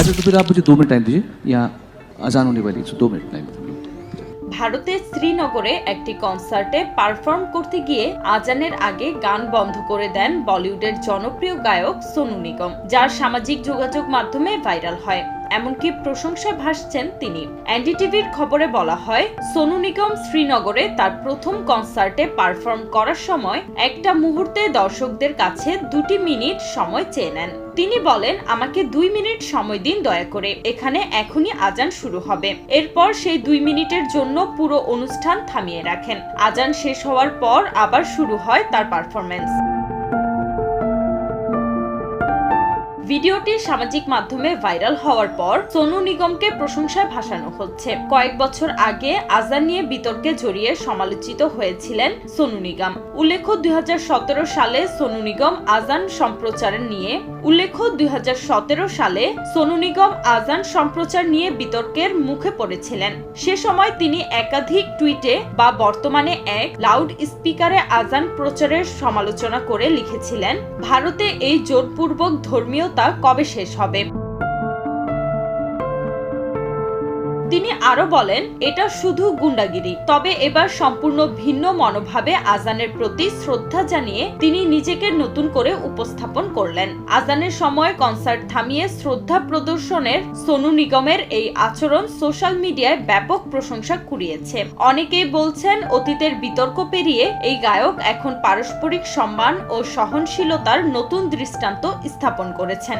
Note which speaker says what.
Speaker 1: अच्छा तो फिर आप मुझे दो मिनट टाइम दीजिए यहाँ अजान होने वाली है तो दो मिनट टाइम
Speaker 2: ভারতের শ্রীনগরে একটি কনসার্টে পারফর্ম করতে গিয়ে আজানের আগে গান বন্ধ করে দেন বলিউডের জনপ্রিয় গায়ক সোনু নিগম যার সামাজিক যোগাযোগ মাধ্যমে ভাইরাল হয় এমনকি প্রশংসায় ভাসছেন তিনি। এনডিটিভির খবরে বলা হয়, সোনু নিগম শ্রীনগরে তার প্রথম কনসার্টে পারফর্ম করার সময় একটা মুহূর্তে দর্শকদের কাছে দুটি মিনিট সময় চেয়ে নেন। তিনি বলেন, আমাকে দুই মিনিট সময় দিন দয়া করে, এখানে এখনই আজান শুরু হবে। এরপর সেই দুই মিনিটের জন্য পুরো অনুষ্ঠান থামিয়ে রাখেন। আজান শেষ হওয়ার পর আবার শুরু হয় তার পারফরমেন্স ভিডিওটি সামাজিক মাধ্যমে ভাইরাল হওয়ার পর সোনু নিগমকে প্রশংসায় ভাসানো হচ্ছে। কয়েক বছর আগে আজান নিয়ে বিতর্কে জড়িয়ে সমালোচিত হয়েছিলেন সোনু নিগম। উল্লেখ্য, দুই সালে সোনু নিগম আজান সম্প্রচার নিয়ে, উল্লেখ্য, দুই সালে সোনু নিগম আজান সম্প্রচার নিয়ে বিতর্কের মুখে পড়েছিলেন। সে সময় তিনি একাধিক টুইটে বা বর্তমানে এক লাউড স্পিকারে আজান প্রচারের সমালোচনা করে লিখেছিলেন, ভারতে এই জোরপূর্বক ধর্মীয়তা কবে শেষ হবে? তিনি আরও বলেন, এটা শুধু গুন্ডাগিরি। তবে এবার সম্পূর্ণ ভিন্ন মনোভাবে আজানের প্রতি শ্রদ্ধা জানিয়ে তিনি নিজেকে নতুন করে উপস্থাপন করলেন। আজানের সময় কনসার্ট থামিয়ে শ্রদ্ধা প্রদর্শনের সোনু নিগমের এই আচরণ সোশ্যাল মিডিয়ায় ব্যাপক প্রশংসা কুড়িয়েছে। অনেকেই বলছেন, অতীতের বিতর্ক পেরিয়ে এই গায়ক এখন পারস্পরিক সম্মান ও সহনশীলতার নতুন দৃষ্টান্ত স্থাপন করেছেন।